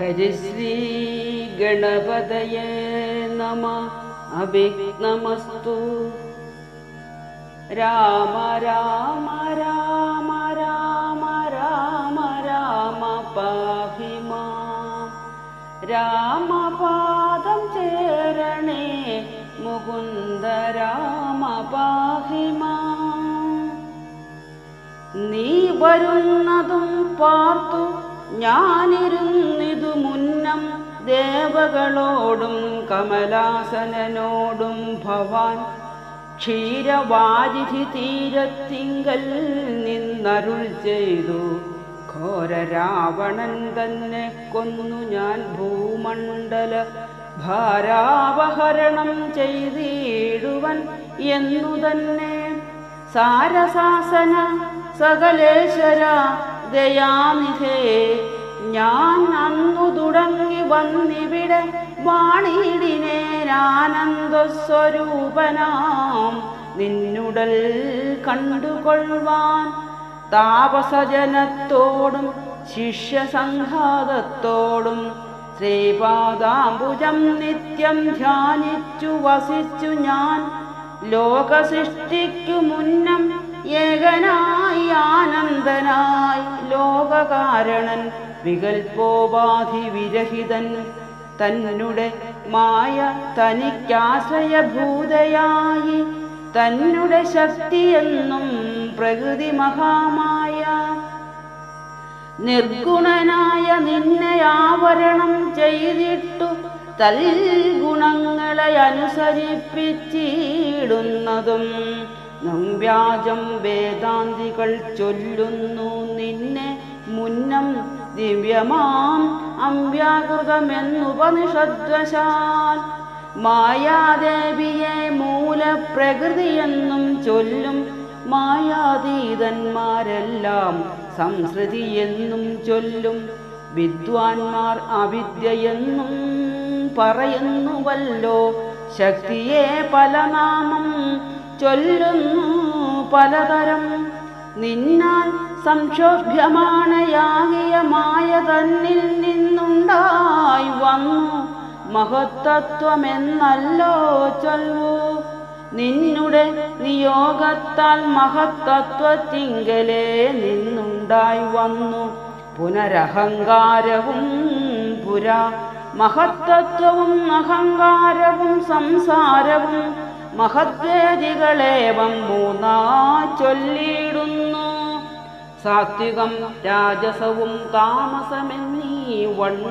ഹരിശ്രീ ഗണപതയേ നമ. അവിഘ്നമസ്തു. രാമ രാമ രാമ രാമ രാമ രാമ പാഹി രാമപാദം ചേരണേ മുകുന്ദ രാമ പാഹി നീ വരുന്നതും പാർത്തു ഞാനിരുന്നിതു മുന്നം ദേവകളോടും കമലാസനനോടും ഭവാൻ ക്ഷീരവാരിധി തീരത്തിങ്കൽ നിന്നരുൾ ചെയ്തു. ഘോര രാവണൻ തന്നെ കൊന്നു ഞാൻ ഭൂമണ്ഡല ഭാരാവഹരണം ചെയ്തിടുവൻ എന്നു തന്നെ സാരസാസന സകലേശ്വര ദയാനിധേ ഞാൻ അന്നു തുടങ്ങി വന്നിവിടെ വാണിടിനേരാനന്ദസ്വരൂപനാം നിന്നുടൽ കണ്ടുകൊള്ളുവാൻ താപസജനത്തോടും ശിഷ്യസംഘാതത്തോടും ശ്രീപാദാംബുജം നിത്യം ധ്യാനിച്ചു വസിച്ചു ഞാൻ. ലോകസൃഷ്ടിക്കു മുന്നം ഏകനായി ആനന്ദനായി ലോകകാരണൻ വികൽപ്പോപാധി വിരഹിതൻ തന്നുടെ മായ തനിക്കാശ്രയഭൂതയായി. തന്നുടെ ശക്തിയെന്നും പ്രകൃതി മഹാമായ. നിർഗുണനായ നിന്നെ ആവരണം ചെയ്തിട്ടു തൽഗുണങ്ങളെ അനുസരിപ്പിച്ചിടുന്നതും നമ്പ്യാജം വേദാന്തികൾ ചൊല്ലുന്നു നിന്നെ മുന്നം ദിവ്യമാം അമ്പ്യാകൃതമെന്നുപനിഷദ്വശാൽ. മായാദേവിയെ മൂലപ്രകൃതിയെന്നും ചൊല്ലും മായാതീതന്മാരെല്ലാം സംസൃതിയെന്നും ചൊല്ലും വിദ്വാൻമാർ അവിദ്യയെന്നും പറയുന്നുവല്ലോ. ശക്തിയെ പല നാമം ചൊല്ലുന്നു പലതരം നിന്നാൽ സംക്ഷോഭ്യമാണയാകിയ മായ തന്നിൽ നിന്നുണ്ടായി വന്നു മഹത്തത്വമെന്നല്ലോ ചൊല്ലൂ നിന്നുടെ നിയോഗത്താൽ മഹത്തത്വത്തിങ്കലേ നിന്നുണ്ടായി വന്നു. പുനരഹങ്കാരവും പുരാ. മഹത്തത്വവും അഹങ്കാരവും സംസാരവും മഹദ്വേദികളേവം മൂന്നാ ചൊല്ലിയിടുന്നു. സാത്വികം രാജസവും താമസമെന്നീ വൺ